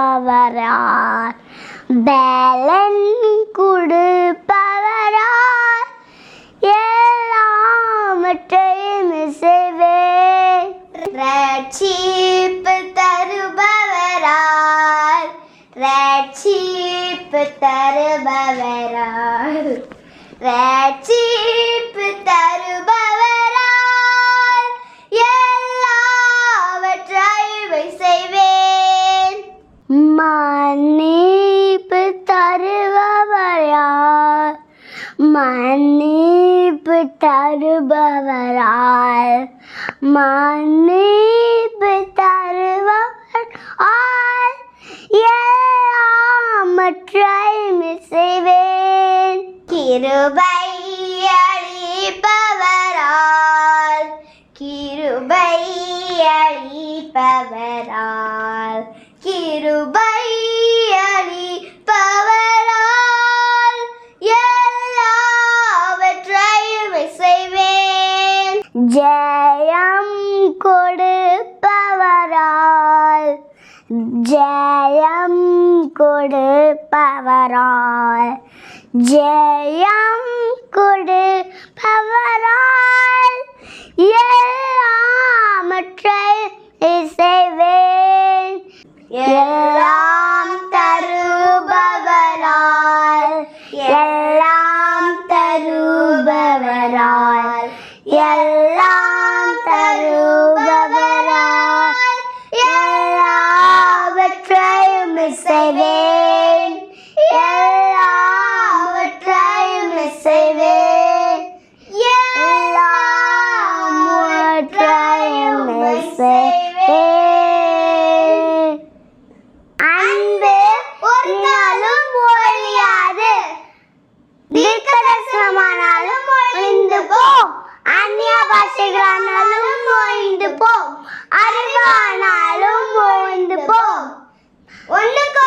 கொடுப்பவரார் பலன் கொடுப்பவரார் எல்லாவற்றையும் செய்வே ரட்சிப்பு தருபவரார் ரட்சிப்பு தருபவரார் ரட்சிப்பு தருப தருபவரால் மன்னிப்பு தருபவர் ஆல் எல்லாமற்றையும் செய்வேன் கிருபை அளிப்பவரால் கிருபை அளிப்பவரால் கிருபை கொடுப்பவரால். ஜெயம் கொடுப்பவரால். ஜெயம் கொடுப்பவரால். எல்லாமற்றை இசைவேன். எல்லாம் தருபவரால். எல்லாம் தருபவரால். எல்லாம் தருபவரால் அறிவானாலும் ஓய்ந்து போம் ஒன்றுக்கு